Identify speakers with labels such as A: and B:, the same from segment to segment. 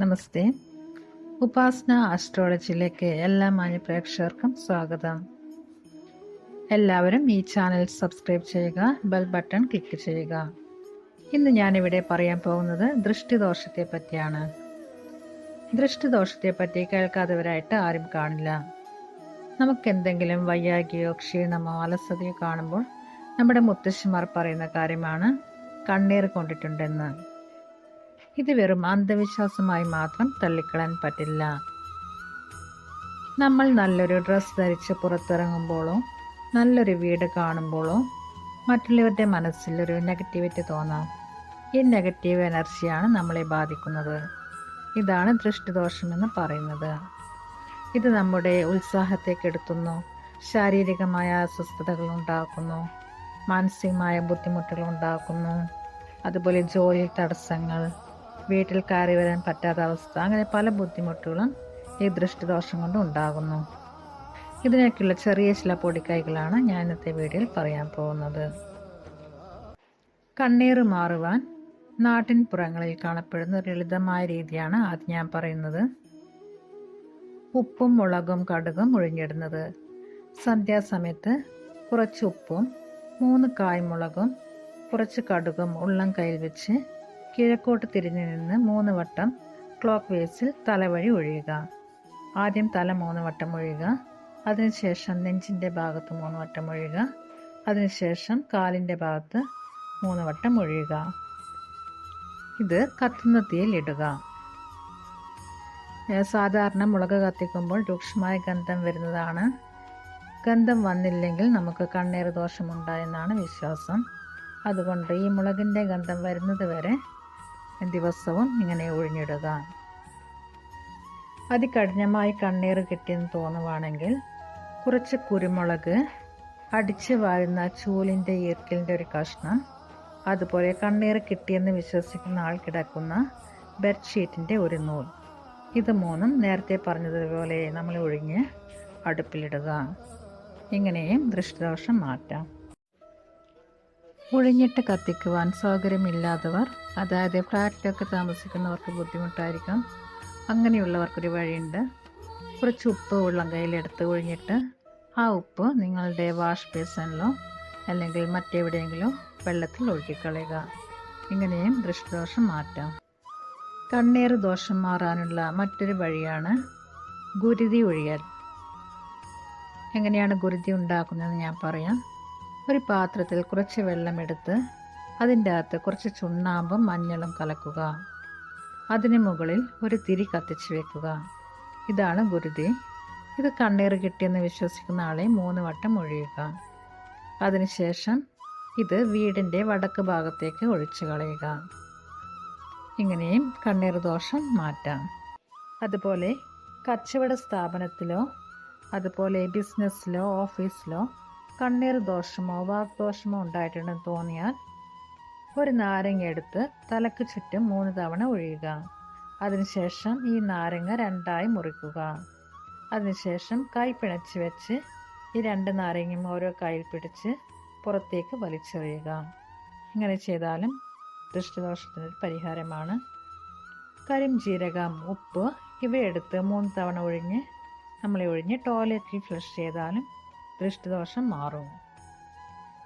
A: നമസ്തേ. ഉപാസന ആസ്ട്രോളജിയിലേക്ക് എല്ലാ മാന്യ പ്രേക്ഷകർക്കും സ്വാഗതം. എല്ലാവരും ഈ ചാനൽ സബ്സ്ക്രൈബ് ചെയ്യുക ബെൽ ബട്ടൺ ക്ലിക്ക് ചെയ്യുക. ഇന്ന് ഞാനിവിടെ പറയാൻ പോകുന്നത് ദൃഷ്ടിദോഷത്തെ പറ്റിയാണ്. ദൃഷ്ടിദോഷത്തെ പറ്റി കേൾക്കാത്തവരായിട്ട് ആരും കാണില്ല. നമുക്ക് എന്തെങ്കിലും വയ്യാകിയോ ക്ഷീണമോ അലസതയോ കാണുമ്പോൾ നമ്മുടെ മുത്തശ്ശിമാർ പറയുന്ന കാര്യമാണ് കണ്ണീർ കൊണ്ടിട്ടുണ്ടെന്ന്. ഇത് വെറും അന്ധവിശ്വാസമായി മാത്രം തള്ളിക്കളയാൻ പറ്റില്ല. നമ്മൾ നല്ലൊരു ഡ്രസ്സ് ധരിച്ച് പുറത്തിറങ്ങുമ്പോഴോ നല്ലൊരു വീട് കാണുമ്പോഴോ മറ്റുള്ളവരുടെ മനസ്സിലൊരു നെഗറ്റിവിറ്റി തോന്നാം. ഈ നെഗറ്റീവ് എനർജിയാണ് നമ്മളെ ബാധിക്കുന്നത്. ഇതാണ് ദൃഷ്ടിദോഷമെന്ന് പറയുന്നത്. ഇത് നമ്മുടെ ഉത്സാഹത്തെ കെടുത്തുന്നു ശാരീരികമായ അസ്വസ്ഥതകൾ ഉണ്ടാക്കുന്നു മാനസികമായ ബുദ്ധിമുട്ടുകൾ ഉണ്ടാക്കുന്നു അതുപോലെ ജോലി തടസ്സങ്ങൾ വീട്ടിൽ കയറി വരാൻ പറ്റാത്ത അവസ്ഥ. അങ്ങനെ പല ബുദ്ധിമുട്ടുകളും ഈ ദൃഷ്ടിദോഷം കൊണ്ട് ഉണ്ടാകുന്നു. ഇതിനൊക്കെയുള്ള ചെറിയ ചില പൊടിക്കൈകളാണ് ഞാൻ ഇന്നത്തെ വീഡിയോയിൽ പറയാൻ പോകുന്നത്. കണ്ണീർ മാറുവാൻ നാട്ടിൻ പുറങ്ങളിൽ കാണപ്പെടുന്ന ഒരു ലളിതമായ രീതിയാണ് അത് ഞാൻ പറയുന്നത്. ഉപ്പും മുളകും കടുകും ഒഴിഞ്ഞിടുന്നത് സന്ധ്യാസമയത്ത് കുറച്ച് ഉപ്പും മൂന്ന് കായ്മുളകും കുറച്ച് കടുകും ഉള്ളം കയ്യിൽ വെച്ച് കിഴക്കോട്ട് തിരിഞ്ഞു നിന്ന് മൂന്ന് വട്ടം ക്ലോക്ക് വേസിൽ തലവഴി ഒഴിയുക ആദ്യം തല മൂന്ന് വട്ടം ഒഴിയുക അതിനുശേഷം നെഞ്ചിന്റെ ഭാഗത്ത് മൂന്ന് വട്ടം ഒഴിയുക അതിനുശേഷം കാലിന്റെ ഭാഗത്ത് മൂന്ന് വട്ടം ഒഴിയുക ഇത് കത്തുന്ന തീയിൽ ഇടുക. സാധാരണ മുളക് കത്തിക്കുമ്പോൾ രൂക്ഷമായ ഗന്ധം വരുന്നതാണ്. ഗന്ധം വന്നില്ലെങ്കിൽ നമുക്ക് കണ്ണീർ ദോഷമുണ്ടായെന്നാണ് വിശ്വാസം. അതുകൊണ്ട് ഈ മുളകിന്റെ ഗന്ധം വരുന്നത് വരെ ദിവസവും ഇങ്ങനെ ഒഴിഞ്ഞിടുക. അതികഠിനമായി കണ്ണീർ കിട്ടിയെന്ന് തോന്നുവാണെങ്കിൽ കുറച്ച് കുരുമുളക് അടിച്ച് വാരുന്ന ചൂലിന്റെ ഈർക്കിലിന്റെ ഒരു കഷ്ണം അതുപോലെ കണ്ണീർ കിട്ടിയെന്ന് വിശ്വസിക്കുന്ന ആൾ കിടക്കുന്ന ബെഡ്ഷീറ്റിന്റെ ഒരു നൂൽ. ഇത് മൂന്നും നേരത്തെ പറഞ്ഞതുപോലെ നമ്മൾ ഒഴിഞ്ഞ് അടുപ്പിലിടുക. ഇങ്ങനെയും ദൃഷ്ടദോഷം മാറ്റാം. ഒഴിഞ്ഞിട്ട് കത്തിക്കുവാൻ സൗകര്യമില്ലാത്തവർ അതായത് ഫ്ലാറ്റിലൊക്കെ താമസിക്കുന്നവർക്ക് ബുദ്ധിമുട്ടായിരിക്കും. അങ്ങനെയുള്ളവർക്കൊരു വഴിയുണ്ട്. കുറച്ച് ഉപ്പ് വെള്ളം കയ്യിലെടുത്ത് ഒഴിഞ്ഞിട്ട് ആ ഉപ്പ് നിങ്ങളുടെ വാഷ് ബേസണിലോ അല്ലെങ്കിൽ മറ്റെവിടെയെങ്കിലും വെള്ളത്തിൽ ഒഴുക്കിക്കളയുക. ഇങ്ങനെയും ദൃഷ്ടിദോഷം മാറ്റാം. കണ്ണീർ ദോഷം മാറാനുള്ള മറ്റൊരു വഴിയാണ് ഗുരുതി ഒഴിയൽ. എങ്ങനെയാണ് ഗുരുതി ഉണ്ടാക്കുന്നതെന്ന് ഞാൻ പറയാം. ഒരു പാത്രത്തിൽ കുറച്ച് വെള്ളമെടുത്ത് അതിന്റെ അകത്ത് കുറച്ച് ചുണ്ണാമ്പും മഞ്ഞളും കലക്കുക. അതിന് മുകളിൽ ഒരു തിരി കത്തിച്ച് വെക്കുക. ഇതാണ് ഗുരുതി. ഇത് കണ്ണീർ കിട്ടിയെന്ന് വിശ്വസിക്കുന്ന ആളെ മൂന്ന് വട്ടം ഒഴിയുക. അതിനുശേഷം ഇത് വീടിന്റെ വടക്ക് ഭാഗത്തേക്ക് ഒഴിച്ചു കളയുക. ഇങ്ങനെയും കണ്ണീർ ദോഷം മാറ്റാം. അതുപോലെ കച്ചവട സ്ഥാപനത്തിലോ അതുപോലെ ബിസിനസ്സിലോ ഓഫീസിലോ കണ്ണീർ ദോഷമോ വാഗ്ദോഷമോ ഉണ്ടായിട്ടുണ്ടെന്ന് തോന്നിയാൽ ഒരു നാരങ്ങ എടുത്ത് തലക്ക് ചുറ്റും മൂന്ന് തവണ ഒഴിയുക. അതിനുശേഷം ഈ നാരങ്ങ രണ്ടായി മുറിക്കുക. അതിനുശേഷം കൈ പിണച്ച് വെച്ച് ഈ രണ്ട് നാരങ്ങയും ഓരോ കൈയിൽ പിടിച്ച് പുറത്തേക്ക് വലിച്ചെറിയുക. ഇങ്ങനെ ചെയ്താലും ദൃഷ്ടിദോഷത്തിനൊരു പരിഹാരമാണ്. കരിം ജീരകം ഉപ്പ് ഇവയെടുത്ത് മൂന്ന് തവണ ഒഴിഞ്ഞ് നമ്മളെ ഒഴിഞ്ഞ് ടോയ്ലറ്റിൽ ഫ്ലഷ് ചെയ്താലും ദൃഷ്ടിദോഷം മാറും.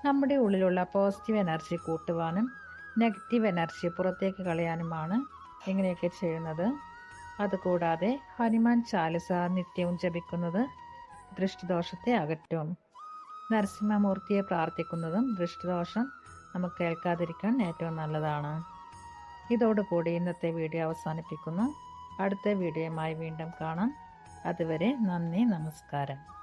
A: നമ്മുടെ ഉള്ളിലുള്ള പോസിറ്റീവ് എനർജി കൂട്ടുവാനും നെഗറ്റീവ് എനർജി പുറത്തേക്ക് കളയാനുമാണ് ഇങ്ങനെയൊക്കെ ചെയ്യുന്നത്. അതുകൂടാതെ ഹനുമാൻ ചാലിസ നിത്യവും ജപിക്കുന്നത് ദൃഷ്ടിദോഷത്തെ അകറ്റും. നരസിംഹമൂർത്തിയെ പ്രാർത്ഥിക്കുന്നതും ദൃഷ്ടിദോഷം നമുക്ക് കേൾക്കാതിരിക്കാൻ ഏറ്റവും നല്ലതാണ്. ഇതോടുകൂടി ഇന്നത്തെ വീഡിയോ അവസാനിപ്പിക്കുന്നു. അടുത്ത വീഡിയോയുമായി വീണ്ടും കാണാം. അതുവരെ നന്ദി നമസ്കാരം.